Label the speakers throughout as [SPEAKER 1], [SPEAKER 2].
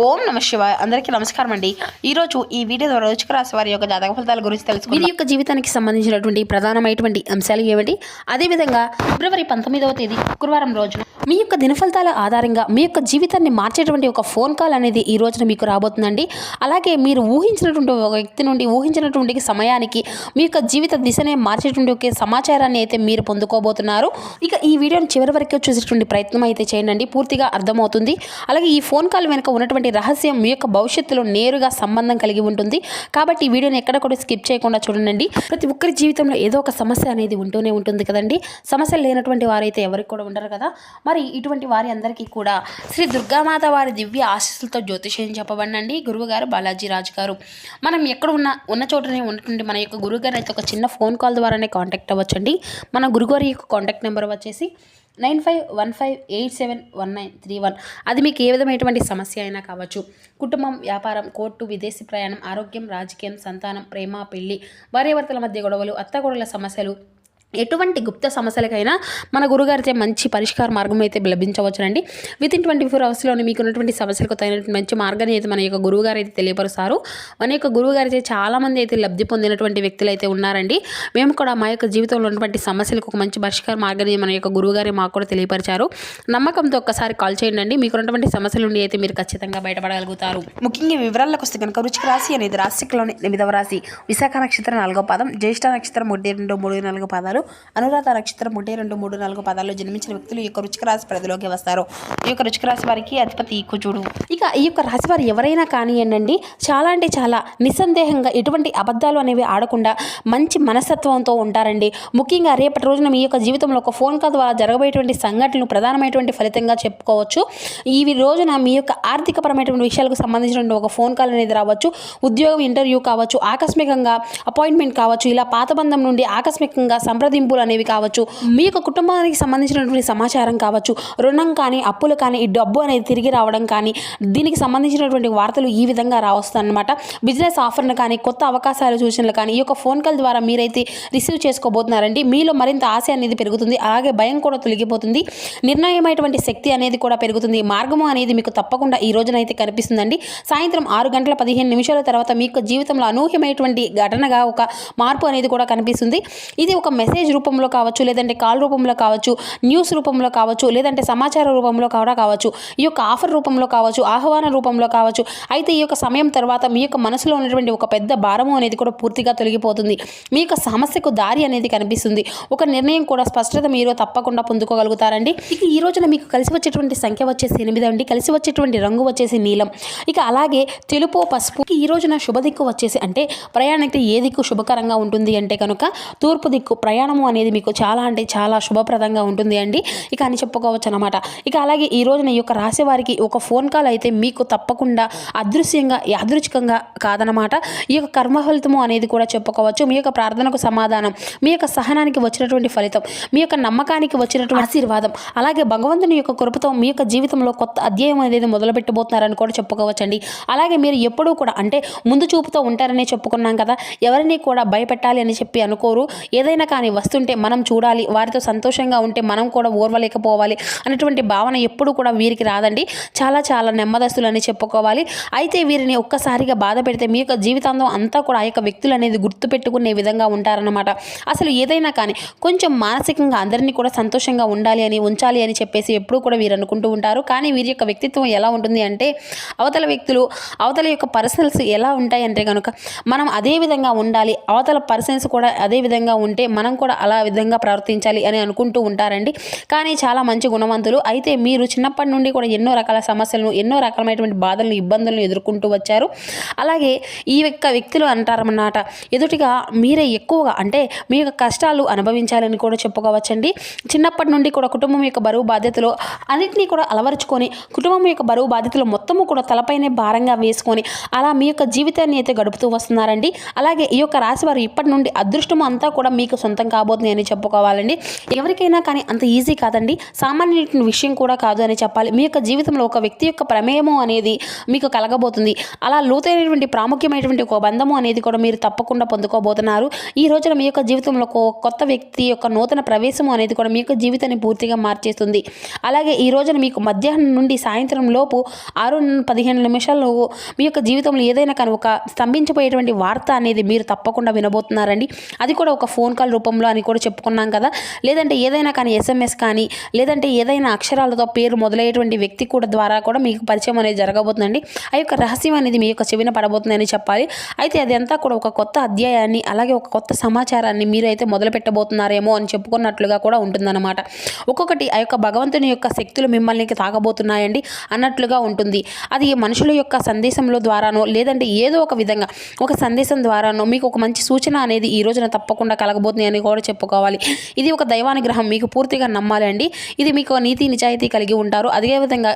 [SPEAKER 1] ఓం నమ శివాయ. అందరికీ నమస్కారం అండి. ఈరోజు ఈ వీడియో ద్వారా రుచిక రాశి వారి యొక్క జాతక ఫలితాల గురించి తెలుసుకుందాం. వీరి యొక్క జీవితానికి సంబంధించినటువంటి ప్రధానమైనటువంటి అంశాలు ఏమిటి అదేవిధంగా ఫిబ్రవరి పంతొమ్మిదవ తేదీ శుక్రవారం రోజున మీ యొక్క దినఫలితాల ఆధారంగా మీ యొక్క జీవితాన్ని మార్చేటువంటి ఒక ఫోన్ కాల్ అనేది ఈ రోజున మీకు రాబోతుందండి. అలాగే మీరు ఊహించినటువంటి ఒక వ్యక్తి నుండి ఊహించినటువంటి సమయానికి మీ యొక్క జీవిత దిశనే మార్చేటువంటి ఒక సమాచారాన్ని అయితే మీరు పొందుకోబోతున్నారు. ఇక ఈ వీడియోని చివరి వరకు చూసేటువంటి ప్రయత్నం అయితే చేయండి పూర్తిగా అర్థమవుతుంది. అలాగే ఈ ఫోన్ కాల్ వెనుక ఉన్నటువంటి రహస్యం మీ యొక్క భవిష్యత్తులో నేరుగా సంబంధం కలిగి ఉంటుంది. కాబట్టి ఈ వీడియోని ఎక్కడ కూడా స్కిప్ చేయకుండా చూడండి ప్రతి ఒక్కరి జీవితంలో ఏదో ఒక సమస్య అనేది ఉంటూనే ఉంటుంది కదండి. సమస్యలు లేనటువంటి వారైతే ఎవరికి కూడా ఉండరు కదా. మరి ఇటువంటి వారి అందరికీ కూడా శ్రీ దుర్గామాత వారి దివ్య ఆశీస్సులతో జ్యోతిషం చెప్పబడినండి. గురువుగారు బాలాజీ రాజు గారు. మనం ఎక్కడ ఉన్న ఉన్న చోటనే ఉన్నటువంటి మన యొక్క గురువుగారు అయితే ఒక చిన్న ఫోన్ కాల్ ద్వారానే కాంటాక్ట్ అవ్వచ్చండి. మన గురుగారి యొక్క కాంటాక్ట్ నెంబర్ వచ్చేసి nine five one five eight seven one nine three one. అది మీకు ఏ విధమైనటువంటి సమస్య అయినా కావచ్చు. కుటుంబం వ్యాపారం కోర్టు విదేశీ ప్రయాణం ఆరోగ్యం రాజకీయం సంతానం ప్రేమ పెళ్ళి భార్యాభర్తల మధ్య గొడవలు అత్త గొడవల సమస్యలు ఎటువంటి గుప్త సమస్యలకైనా మన గురుగారితే మంచి పరిష్కార మార్గం అయితే లభించవచ్చునండి. విత్ ఇన్ ట్వంటీ ఫోర్ అవర్స్లోనే మీకు ఉన్నటువంటి సమస్యలకు తగినటువంటి మంచి మార్గాన్ని అయితే మన యొక్క గురువుగారు అయితే తెలియపరుస్తారు. మన యొక్క గురువుగారు అయితే చాలామంది అయితే లబ్ధి పొందినటువంటి వ్యక్తులు అయితే ఉన్నారండి. మేము కూడా మా యొక్క జీవితంలో ఉన్నటువంటి సమస్యలకు ఒక మంచి పరిష్కార మార్గాన్ని మన యొక్క గురువుగారే మాకు కూడా తెలియపరిచారు. నమ్మకంతో ఒక్కసారి కాల్ చేయండి అండి మీకు ఉన్నటువంటి సమస్యల నుండి అయితే మీరు ఖచ్చితంగా బయటపడగలుగుతారు. ముఖ్యంగా వివరాలకు వస్తే కనుక రుచిక రాశి అనేది రాశిలోని ఎనిమిదవ రాశి. విశాఖ నక్షత్రం నాలుగో పాదం. జ్యేష్ఠ నక్షత్రం ఒకటి రెండు మూడు నాలుగో పాదాలు. అనురాధ నక్షత్రం ఒకటి రెండు మూడు నాలుగు పదాల్లో జన్మించిన వ్యక్తులు ఈ యొక్క రుచిక రాశి పరిధిలోకి వస్తారు. ఈ యొక్క రుచిక రాశి వారికి అధిపతి కుజుడు ఇక ఈ యొక్క రాశి వారు ఎవరైనా కానివ్వండి చాలా అంటే చాలా నిస్సందేహంగా ఎటువంటి అబద్ధాలు అనేవి ఆడకుండా మంచి మనస్తత్వంతో ఉంటారండి. ముఖ్యంగా రేపటి రోజున మీ యొక్క జీవితంలో ఒక ఫోన్ కాల్ ద్వారా జరగబోయేటువంటి సంఘటనలు ప్రధానమైనటువంటి ఫలితంగా చెప్పుకోవచ్చు. ఈ రోజున మీ యొక్క ఆర్థికపరమైనటువంటి విషయాలకు సంబంధించిన ఒక ఫోన్ కాల్ అనేది రావచ్చు. ఉద్యోగం ఇంటర్వ్యూ కావచ్చు ఆకస్మికంగా అపాయింట్మెంట్ కావచ్చు. ఇలా పాత బంధం నుండి ఆకస్మికంగా సంప్రదింపులు అనేవి కావచ్చు. మీ యొక్క కుటుంబానికి సంబంధించినటువంటి సమాచారం కావచ్చు. రుణం కానీ అప్పులు కానీ ఈ డబ్బు అనేది తిరిగి రావడం కానీ దీనికి సంబంధించినటువంటి వార్తలు ఈ విధంగా రావస్తాయన్నమాట. బిజినెస్ ఆఫర్ను కానీ కొత్త అవకాశాల సూచనలు కానీ ఈ యొక్క ఫోన్ కాల్ ద్వారా మీరైతే రిసీవ్ చేసుకోబోతున్నారండి. మీలో మరింత ఆశ అనేది పెరుగుతుంది. అలాగే భయం కూడా తొలగిపోతుంది. నిర్ణయమైనటువంటి శక్తి అనేది కూడా పెరుగుతుంది. మార్గము అనేది మీకు తప్పకుండా ఈ రోజునైతే కనిపిస్తుందండి. సాయంత్రం ఆరు గంటల పదిహేను నిమిషాల తర్వాత మీ యొక్క జీవితంలో అనూహ్యమైనటువంటి ఘటనగా ఒక మార్పు అనేది కూడా కనిపిస్తుంది. ఇది ఒక మెసేజ్ రూపంలో కావచ్చు లేదంటే కాల్ రూపంలో కావచ్చు న్యూస్ రూపంలో కావచ్చు లేదంటే సమాచార రూపంలో కూడా కావచ్చు. ఈ యొక్క ఆఫర్ రూపంలో కావచ్చు ఆహ్వాన రూపంలో కావచ్చు. అయితే ఈ యొక్క సమయం తర్వాత మీ యొక్క మనసులో ఉన్నటువంటి ఒక పెద్ద భారము అనేది కూడా పూర్తిగా తొలగిపోతుంది. మీ యొక్క సమస్యకు దారి అనేది కనిపిస్తుంది. ఒక నిర్ణయం కూడా స్పష్టత మీరు తప్పకుండా పొందుకోగలుగుతారండి. ఇక ఈ రోజున మీకు కలిసి వచ్చేటువంటి సంఖ్య వచ్చేసి ఎనిమిది అండి. కలిసి వచ్చేటువంటి రంగు వచ్చేసి నీలం. ఇక అలాగే తెలుపు పసుపు. ఈ రోజున శుభ దిక్కు వచ్చేసి అంటే ప్రయాణానికి ఏ దిక్కు శుభకరంగా ఉంటుంది అంటే కనుక తూర్పు దిక్కు ప్రయాణము అనేది మీకు చాలా అంటే చాలా శుభప్రదంగా ఉంటుంది అండి. ఇక అని చెప్పుకోవచ్చు అనమాట ఇక అలాగే ఈ రోజున ఈ యొక్క రాసేవారికి ఒక ఫోన్ కాల్ అయితే మీకు తప్పకుండా అదృశ్యంగా యాదృచ్ఛికంగా కాదనమాట ఈ యొక్క కర్మ ఫలితము అనేది కూడా చెప్పుకోవచ్చు. మీ యొక్క ప్రార్థనకు సమాధానం మీ యొక్క సహనానికి వచ్చినటువంటి ఫలితం మీ యొక్క నమ్మకానికి వచ్చినటువంటి ఆశీర్వాదం అలాగే భగవంతుని యొక్క కృపతో మీ యొక్క జీవితంలో కొత్త అధ్యాయం అనేది మొదలుపెట్టబోతున్నారని కూడా చెప్పుకోవచ్చండి. అలాగే మీరు ఎప్పుడూ కూడా అంటే ముందు చూపుతో ఉంటారని చెప్పుకున్నాం కదా ఎవరిని కూడా భయపెట్టాలి అని చెప్పి అనుకోరు. ఏదైనా కానీ వస్తుంటే మనం చూడాలి వారితో సంతోషంగా ఉంటే మనం కూడా ఓర్వలేకపోవాలి అనేటువంటి భావన ఎప్పుడు కూడా వీరికి రాదండి. చాలా చాలా నెమ్మదస్తులు అని చెప్పుకోవాలి. అయితే వీరిని ఒక్కసారిగా బాధ పెడితే మీ యొక్క జీవితాంతం అంతా కూడా ఆ యొక్క వ్యక్తులు అనేది గుర్తుపెట్టుకునే విధంగా ఉంటారన్నమాట. అసలు ఏదైనా కానీ కొంచెం మానసికంగా అందరినీ కూడా సంతోషంగా ఉండాలి అని ఉంచాలి అని చెప్పేసి ఎప్పుడూ కూడా వీరు అనుకుంటూ ఉంటారు. కానీ వీరి యొక్క వ్యక్తిత్వం ఎలా ఉంటుంది అంటే అవతల వ్యక్తులు అవతల యొక్క పర్సనల్స్ ఎలా ఉంటాయంటే కనుక మనం అదే విధంగా ఉండాలి. అవతల పర్సన్స్ కూడా అదే విధంగా ఉంటే మనం కూడా అలా విధంగా ప్రవర్తించాలి అని అనుకుంటూ ఉంటారండి. కానీ చాలా మంచి గుణవంతులు. అయితే మీరు చిన్నప్పటి నుండి కూడా ఎన్నో రకాల సమస్యలను ఎన్నో రకాలమైనటువంటి బాధలను ఇబ్బందులను ఎదుర్కొంటూ వచ్చారు. అలాగే ఈ యొక్క వ్యక్తులు అంటారన్నమాట ఎదుటిగా మీరే ఎక్కువగా అంటే మీ యొక్క కష్టాలు అనుభవించాలని కూడా చెప్పుకోవచ్చండి. చిన్నప్పటి నుండి కూడా కుటుంబం యొక్క బరువు బాధ్యతలు అన్నింటినీ కూడా అలవరుచుకొని కుటుంబం యొక్క బరువు బాధ్యతలు మొత్తము కూడా తలపైనే భారంగా వేసుకొని అలా మీ యొక్క జీవితాన్ని అయితే గడుపుతూ వస్తున్నారండి. అలాగే ఈ యొక్క రాశి వారు ఇప్పటి నుండి అదృష్టం అంతా కూడా మీకు సొంతంగా కాబోతుంది అని చెప్పుకోవాలండి. ఎవరికైనా కానీ అంత ఈజీ కాదండి. సామాన్య విషయం కూడా కాదు అని చెప్పాలి. మీ యొక్క జీవితంలో ఒక వ్యక్తి యొక్క ప్రమేయము అనేది మీకు కలగబోతుంది. అలా లోతైనటువంటి ప్రాముఖ్యమైనటువంటి ఒక బంధము అనేది కూడా మీరు తప్పకుండా పొందుకోబోతున్నారు. ఈ రోజున మీ యొక్క జీవితంలో కొత్త వ్యక్తి యొక్క నూతన ప్రవేశము అనేది కూడా మీ యొక్క జీవితాన్ని పూర్తిగా మార్చేస్తుంది. అలాగే ఈ రోజున మీకు మధ్యాహ్నం నుండి సాయంత్రం లోపు ఆరు పదిహేను నిమిషాల్లో మీ యొక్క జీవితంలో ఏదైనా కానీ ఒక స్తంభించిపోయేటువంటి వార్త అనేది మీరు తప్పకుండా వినబోతున్నారండి. అది కూడా ఒక ఫోన్ కాల్ రూపంలో అని కూడా చెప్పుకున్నాం కదా. లేదంటే ఏదైనా కానీ ఎస్ఎంఎస్ కానీ లేదంటే ఏదైనా అక్షరాలతో పేరు మొదలయ్యేటువంటి వ్యక్తి కూడా ద్వారా కూడా మీకు పరిచయం అనేది జరగబోతుందండి. ఆ యొక్క రహస్యం అనేది మీ యొక్క చెవిన పడబోతుందని చెప్పాలి. అయితే అదంతా కూడా ఒక కొత్త అధ్యాయాన్ని అలాగే ఒక కొత్త సమాచారాన్ని మీరైతే మొదలు పెట్టబోతున్నారేమో అని చెప్పుకున్నట్లుగా కూడా ఉంటుందన్నమాట. ఒక్కొక్కటి ఆ యొక్క భగవంతుని యొక్క శక్తులు మిమ్మల్ని తాగబోతున్నాయండి అన్నట్లుగా ఉంటుంది. అది మనుషుల యొక్క సందేశంలో ద్వారానో లేదంటే ఏదో ఒక విధంగా ఒక సందేశం ద్వారానో మీకు ఒక మంచి సూచన అనేది ఈ రోజున తప్పకుండా కలగబోతుంది అని కూడా చెప్పుకోవాలి. ఇది ఒక దైవానుగ్రహం. మీకు పూర్తిగా నమ్మాలండి. ఇది మీకు నీతి నిజాయితీ కలిగి ఉంటారు. అదేవిధంగా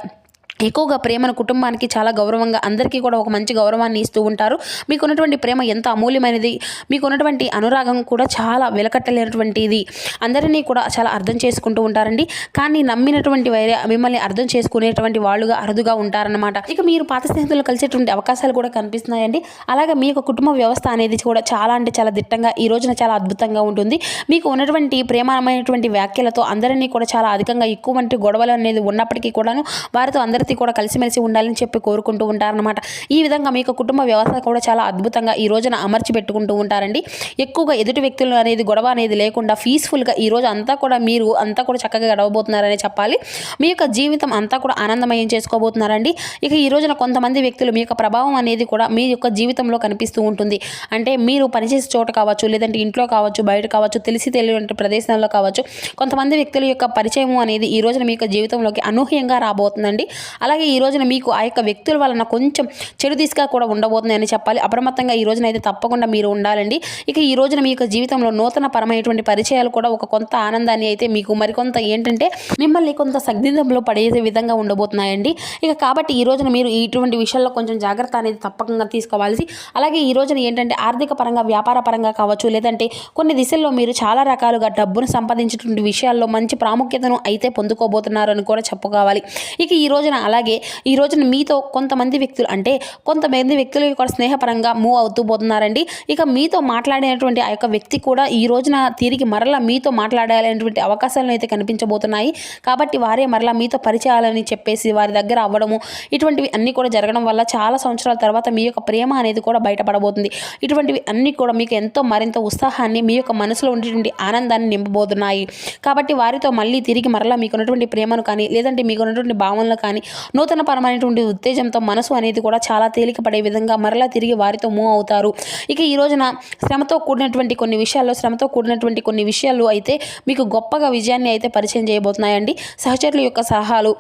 [SPEAKER 1] ఎక్కువగా ప్రేమను కుటుంబానికి చాలా గౌరవంగా అందరికీ కూడా ఒక మంచి గౌరవాన్ని ఇస్తూ ఉంటారు. మీకు ఉన్నటువంటి ప్రేమ ఎంత అమూల్యమైనది? మీకు ఉన్నటువంటి అనురాగం కూడా చాలా వెలకట్టలేనటువంటిది. అందరినీ కూడా చాలా అర్థం చేసుకుంటూ ఉంటారండి. కానీ నమ్మినటువంటి వైరే మిమ్మల్ని అర్థం చేసుకునేటువంటి వాళ్ళుగా అరుదుగా ఉంటారన్నమాట. ఇక మీరు పాత స్నేహితులు కలిసేటువంటి అవకాశాలు కూడా కనిపిస్తున్నాయండి. అలాగే మీ యొక్క కుటుంబ వ్యవస్థ అనేది కూడా చాలా అంటే చాలా దిట్టంగా ఈ రోజున చాలా అద్భుతంగా ఉంటుంది. మీకు ఉన్నటువంటి ప్రేమమైనటువంటి వ్యాఖ్యలతో అందరినీ కూడా చాలా అధికంగా ఎక్కువ వంటి గొడవలు అనేది ఉన్నప్పటికీ కూడాను వారితో అందరితో కూడా కలిసిమెలిసి ఉండాలని చెప్పి కోరుకుంటూ ఉంటారనమాట ఈ విధంగా మీకు కుటుంబ వ్యవస్థ కూడా చాలా అద్భుతంగా ఈ రోజున అమర్చి పెట్టుకుంటూ ఉంటారండి. ఎక్కువగా ఎదుటి వ్యక్తులు అనేది గొడవ అనేది లేకుండా పీస్ఫుల్గా ఈ రోజు అంతా కూడా మీరు అంతా కూడా చక్కగా గడవబోతున్నారని చెప్పాలి. మీ యొక్క జీవితం అంతా కూడా ఆనందమయం చేసుకోబోతున్నారండి. ఇక ఈ రోజున కొంతమంది వ్యక్తులు మీ యొక్క ప్రభావం అనేది కూడా మీ యొక్క జీవితంలో కనిపిస్తూ ఉంటుంది. అంటే మీరు పనిచేసే చోట కావచ్చు లేదంటే ఇంట్లో కావచ్చు బయట కావచ్చు తెలిసి తెలియని ప్రదేశంలో కావచ్చు కొంతమంది వ్యక్తుల యొక్క పరిచయం అనేది ఈ రోజున మీ యొక్క జీవితంలోకి అనూహ్యంగా రాబోతుందండి. అలాగే ఈ రోజున మీకు ఆ యొక్క వ్యక్తుల వలన కొంచెం చెడు దిశగా కూడా ఉండబోతుందని చెప్పాలి. అప్రమత్తంగా ఈ రోజున అయితే తప్పకుండా మీరు ఉండాలండి. ఇక ఈ రోజున మీ యొక్క జీవితంలో నూతన పరమైనటువంటి పరిచయాలు కూడా ఒక కొంత ఆనందాన్ని అయితే మీకు మరికొంత ఏంటంటే మిమ్మల్ని కొంత సగ్దిందంలో పడే విధంగా ఉండబోతున్నాయండి. ఇక కాబట్టి ఈ రోజున మీరు ఇటువంటి విషయాల్లో కొంచెం జాగ్రత్త అనేది తప్పకుండా తీసుకోవాల్సి అలాగే ఈ రోజున ఏంటంటే ఆర్థిక పరంగా వ్యాపార పరంగా కావచ్చు లేదంటే కొన్ని దిశల్లో మీరు చాలా రకాలుగా డబ్బును సంపాదించేటువంటి విషయాల్లో మంచి ప్రాముఖ్యతను అయితే పొందుకోబోతున్నారు అని కూడా చెప్పుకోవాలి. ఇక ఈ రోజున అలాగే ఈ రోజున మీతో కొంతమంది వ్యక్తులు అంటే కొంతమంది వ్యక్తులు కూడా స్నేహపరంగా మూవ్ అవుతూ పోతున్నారండి. ఇక మీతో మాట్లాడేటువంటి ఆ యొక్క వ్యక్తి కూడా ఈ రోజున తిరిగి మరలా మీతో మాట్లాడాలనేటువంటి అవకాశాలను అయితే కనిపించబోతున్నాయి. కాబట్టి వారే మరలా మీతో పరిచయాలని చెప్పేసి వారి దగ్గర అవ్వడము ఇటువంటివి అన్నీ కూడా జరగడం వల్ల చాలా సంవత్సరాల తర్వాత మీ యొక్క ప్రేమ అనేది కూడా బయటపడబోతుంది. ఇటువంటివి అన్నీ కూడా మీకు ఎంతో మరింత ఉత్సాహాన్ని మీ యొక్క మనసులో ఉండేటువంటి ఆనందాన్ని నింపబోతున్నాయి. కాబట్టి వారితో మళ్ళీ తిరిగి మరలా మీకు ఉన్నటువంటి ప్రేమను కానీ లేదంటే మీకున్నటువంటి భావనలు కానీ నూతన పరమైనటువంటి ఉత్తేజంతో మనసు అనేది కూడా చాలా తేలికపడే విధంగా మరలా తిరిగి వారితో మూవ్ అవుతారు. ఇక ఈ రోజున శ్రమతో కూడినటువంటి కొన్ని విషయాల్లో శ్రమతో కూడినటువంటి కొన్ని విషయాలు అయితే మీకు గొప్పగా విజయాన్ని అయితే పరిచయం చేయబోతున్నాయండి. సహచరుల యొక్క సలహాలు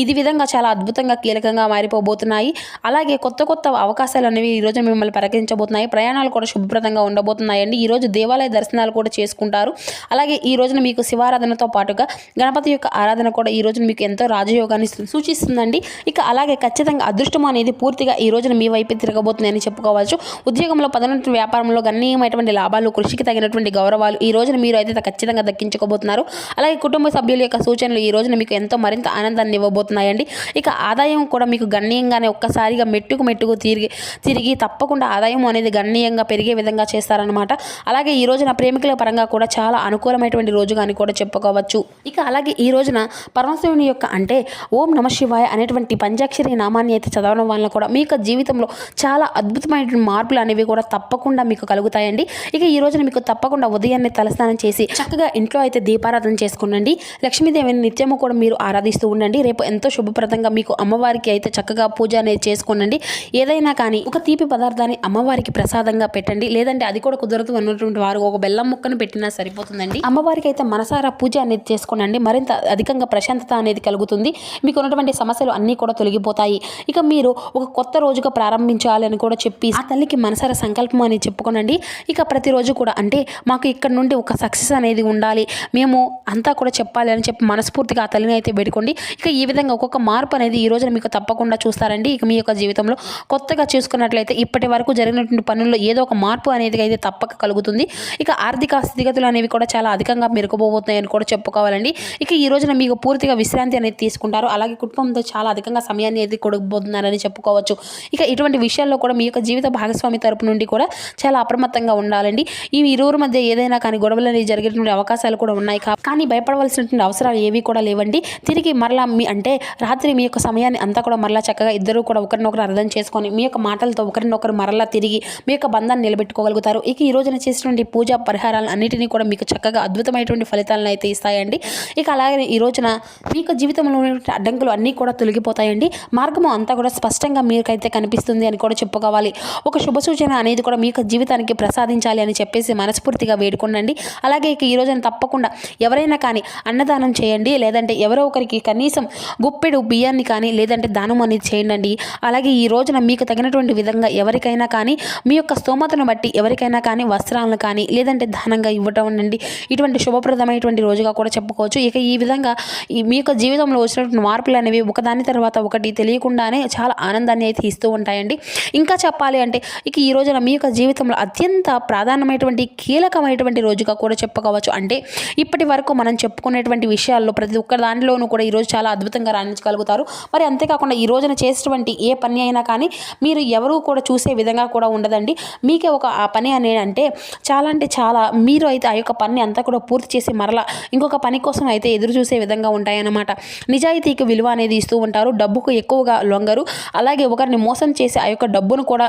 [SPEAKER 1] ఇది విధంగా చాలా అద్భుతంగా కీలకంగా మారిపోబోతున్నాయి. అలాగే కొత్త కొత్త అవకాశాలు అనేవి ఈ రోజు మిమ్మల్ని ప్రకటించబోతున్నాయి ప్రయాణాలు కూడా శుభ్రతంగా ఉండబోతున్నాయండి. ఈ రోజు దేవాలయ దర్శనాలు కూడా చేసుకుంటారు. అలాగే ఈ రోజున మీకు శివారాధనతో పాటుగా గణపతి యొక్క ఆరాధన కూడా ఈ రోజున మీకు ఎంతో రాజయోగాన్ని సూచిస్తుంది. వస్తుందండి ఇక అలాగే ఖచ్చితంగా అదృష్టం అనేది పూర్తిగా ఈ రోజున మీ వైపు తిరగబోతుందని చెప్పుకోవచ్చు. ఉద్యోగంలో పదోన్నతి వ్యాపారంలో గణనీయమైనటువంటి లాభాలు కృషికి తగినటువంటి గౌరవాలు ఈ రోజున మీరు అయితే ఖచ్చితంగా దక్కించుకోబోతున్నారు. అలాగే కుటుంబ సభ్యుల యొక్క సూచనలు ఈ రోజున మీకు ఎంతో మరింత ఆనందాన్ని ఇవ్వబోతున్నాయండి. ఇక ఆదాయం కూడా మీకు గణనీయంగానే ఒక్కసారిగా మెట్టుకు మెట్టుకు తిరిగి తిరిగి తప్పకుండా ఆదాయం అనేది గణనీయంగా పెరిగే విధంగా చేస్తారనమాట అలాగే ఈ రోజున ప్రేమికుల పరంగా కూడా చాలా అనుకూలమైనటువంటి రోజుగా అని కూడా చెప్పుకోవచ్చు. ఇక అలాగే ఈ రోజున పరమశివుని యొక్క అంటే ఓం నమ శివాయ అనేటువంటి పంచాక్షరి నామాన్ని అయితే చదవడం వల్ల కూడా మీ యొక్క జీవితంలో చాలా అద్భుతమైన మార్పులు అనేవి కూడా తప్పకుండా మీకు కలుగుతాయండి. ఇక ఈ రోజున మీకు తప్పకుండా ఉదయాన్నే తలస్నానం చేసి చక్కగా ఇంట్లో అయితే దీపారాధన చేసుకునండి. లక్ష్మీదేవిని నిత్యము కూడా మీరు ఆరాధిస్తూ ఉండండి. రేపు ఎంతో శుభప్రదంగా మీకు అమ్మవారికి అయితే చక్కగా పూజ అనేది చేసుకోనండి. ఏదైనా కానీ ఒక తీపి పదార్థాన్ని అమ్మవారికి ప్రసాదంగా పెట్టండి. లేదంటే అది కూడా కుదరదు అన్నటువంటి వారు ఒక బెల్లం ముక్కను పెట్టినా సరిపోతుందండి. అమ్మవారికి అయితే మనసారా పూజ అనేది చేసుకోనండి. మరింత అధికంగా ప్రశాంతత అనేది కలుగుతుంది. మీకు ఉన్నటువంటి సమస్య సమస్యలు అన్నీ కూడా తొలగిపోతాయి. ఇక మీరు ఒక కొత్త రోజుగా ప్రారంభించాలి అని కూడా చెప్పి ఆ తల్లికి మనసర సంకల్పం అని చెప్పుకోనండి. ఇక ప్రతిరోజు కూడా అంటే మాకు ఇక్కడ నుండి ఒక సక్సెస్ అనేది ఉండాలి. మేము అంతా కూడా చెప్పాలి అని చెప్పి మనస్ఫూర్తిగా ఆ తల్లిని అయితే వేడుకోండి. ఇక ఈ విధంగా ఒక్కొక్క మార్పు అనేది ఈ రోజున మీకు తప్పకుండా చూస్తారండి. ఇక మీ యొక్క జీవితంలో కొత్తగా చూసుకున్నట్లయితే ఇప్పటి వరకు జరిగినటువంటి పనుల్లో ఏదో ఒక మార్పు అనేది అయితే తప్పక కలుగుతుంది. ఇక ఆర్థిక స్థితిగతులు అనేవి కూడా చాలా అధికంగా మెరుగుపోబోతున్నాయని కూడా చెప్పుకోవాలండి. ఇక ఈ రోజున మీకు పూర్తిగా విశ్రాంతి అనేది తీసుకుంటారు. అలాగే కుటుంబంతో చాలా అధికంగా సమయాన్ని అయితే కొడుకుపోతున్నారని చెప్పుకోవచ్చు. ఇక ఇటువంటి విషయాల్లో కూడా మీ యొక్క జీవిత భాగస్వామి తరపు నుండి కూడా చాలా అప్రమత్తంగా ఉండాలండి. ఈ ఇరువురు మధ్య ఏదైనా కానీ గొడవలు అనేవి జరిగేటువంటి అవకాశాలు కూడా ఉన్నాయి కానీ భయపడవలసినటువంటి అవసరాలు ఏవి కూడా లేవండి. తిరిగి మరలా మీ అంటే రాత్రి మీ యొక్క సమయాన్ని అంతా కూడా మరలా చక్కగా ఇద్దరు కూడా ఒకరినొకరు అర్థం చేసుకొని మీ యొక్క మాటలతో ఒకరినొకరు మరలా తిరిగి మీ యొక్క బంధాన్ని నిలబెట్టుకోగలుగుతారు. ఇక ఈ రోజున చేసినటువంటి పూజా పరిహారాలు అన్నిటినీ కూడా మీకు చక్కగా అద్భుతమైనటువంటి ఫలితాలను అయితే ఇస్తాయండి. ఇక అలాగే ఈ రోజున మీ యొక్క జీవితంలో ఉన్నటువంటి అడ్డంకులు అన్నీ కూడా తొలగిపోతాయండి. మార్గము అంతా కూడా స్పష్టంగా మీకైతే కనిపిస్తుంది అని కూడా చెప్పుకోవాలి. ఒక శుభ సూచన అనేది కూడా మీ జీవితానికి ప్రసాదించాలి అని చెప్పేసి మనస్ఫూర్తిగా వేడుకోండి అలాగే ఇక ఈ రోజున తప్పకుండా ఎవరైనా కానీ అన్నదానం చేయండి. లేదంటే ఎవరో ఒకరికి కనీసం గుప్పెడు బియ్యాన్ని కానీ లేదంటే దానం అనేది చేయండి అలాగే ఈ రోజున మీకు తగినటువంటి విధంగా ఎవరికైనా కానీ మీ యొక్క స్తోమతను బట్టి ఎవరికైనా కానీ వస్త్రాలను కానీ లేదంటే దానంగా ఇవ్వటం అండి ఇటువంటి శుభప్రదమైనటువంటి రోజుగా కూడా చెప్పుకోవచ్చు. ఇక ఈ విధంగా ఈ మీ యొక్క జీవితంలో వచ్చినటువంటి మార్పులు అనేవి ఒక ఒకదాని తర్వాత ఒకటి తెలియకుండానే చాలా ఆనందాన్ని అయితే ఇస్తూ ఉంటాయండి. ఇంకా చెప్పాలి అంటే ఇక ఈ రోజున మీ యొక్క జీవితంలో అత్యంత ప్రాధాన్యమైనటువంటి కీలకమైనటువంటి రోజుగా కూడా చెప్పుకోవచ్చు. అంటే ఇప్పటి వరకు మనం చెప్పుకునేటువంటి విషయాల్లో ప్రతి ఒక్క దానిలోనూ కూడా ఈరోజు చాలా అద్భుతంగా రాణించగలుగుతారు. మరి అంతేకాకుండా ఈ రోజున చేసేటువంటి ఏ పని అయినా కానీ మీరు ఎవరు కూడా చూసే విధంగా కూడా ఉండదండి. మీకే ఒక ఆ పని అనేది అంటే చాలా అంటే చాలా మీరు అయితే ఆ యొక్క పని అంతా కూడా పూర్తి చేసి మరలా ఇంకొక పని కోసం అయితే ఎదురు చూసే విధంగా ఉంటాయన్నమాట. నిజాయితీకి విలువ అనేది ఇస్తూ ఉంటారు. డబ్బుకు ఎక్కువగా లొంగరు. అలాగే ఒకరిని మోసం చేసి ఆ యొక్క డబ్బును కూడా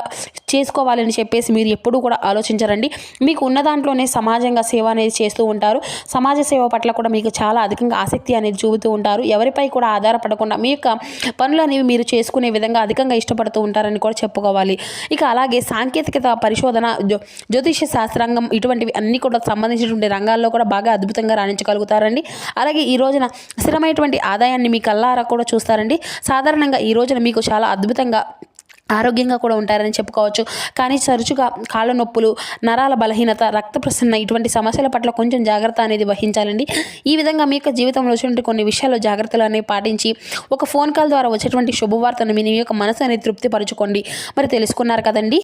[SPEAKER 1] చేసుకోవాలని చెప్పేసి మీరు ఎప్పుడూ కూడా ఆలోచించరండి. మీకు ఉన్న దాంట్లోనే సమాజంగా సేవ అనేది చేస్తూ ఉంటారు. సమాజ సేవ పట్ల కూడా మీకు చాలా అధికంగా ఆసక్తి అనేది చూపుతూ ఉంటారు. ఎవరిపై కూడా ఆధారపడకుండా మీ యొక్క పనులు అనేవి మీరు చేసుకునే విధంగా అధికంగా ఇష్టపడుతూ ఉంటారని కూడా చెప్పుకోవాలి. ఇక అలాగే సాంకేతికత పరిశోధన జ్యోతిష శాస్త్రాంగం ఇటువంటివి అన్ని కూడా సంబంధించినటువంటి రంగాల్లో కూడా బాగా అద్భుతంగా రాణించగలుగుతారండి. అలాగే ఈ రోజున స్థిరమైనటువంటి ఆదాయాన్ని మీ కల్లారా కూడా చూస్తారండి. సాధారణంగా ఈ రోజున మీకు చాలా అద్భుతంగా ఆరోగ్యంగా కూడా ఉంటారని చెప్పుకోవచ్చు. కానీ తరచుగా కాళ్ళ నొప్పులు నరాల బలహీనత రక్త ప్రసన్న ఇటువంటి సమస్యల పట్ల కొంచెం జాగ్రత్త అనేది వహించాలండి. ఈ విధంగా మీ యొక్క జీవితంలో వచ్చినటువంటి కొన్ని విషయాల్లో జాగ్రత్తలు అనేవి పాటించి ఒక ఫోన్ కాల్ ద్వారా వచ్చేటువంటి శుభవార్తను మీ యొక్క మనసు అనేది తృప్తిపరచుకోండి. మరి తెలుసుకున్నారు కదండి.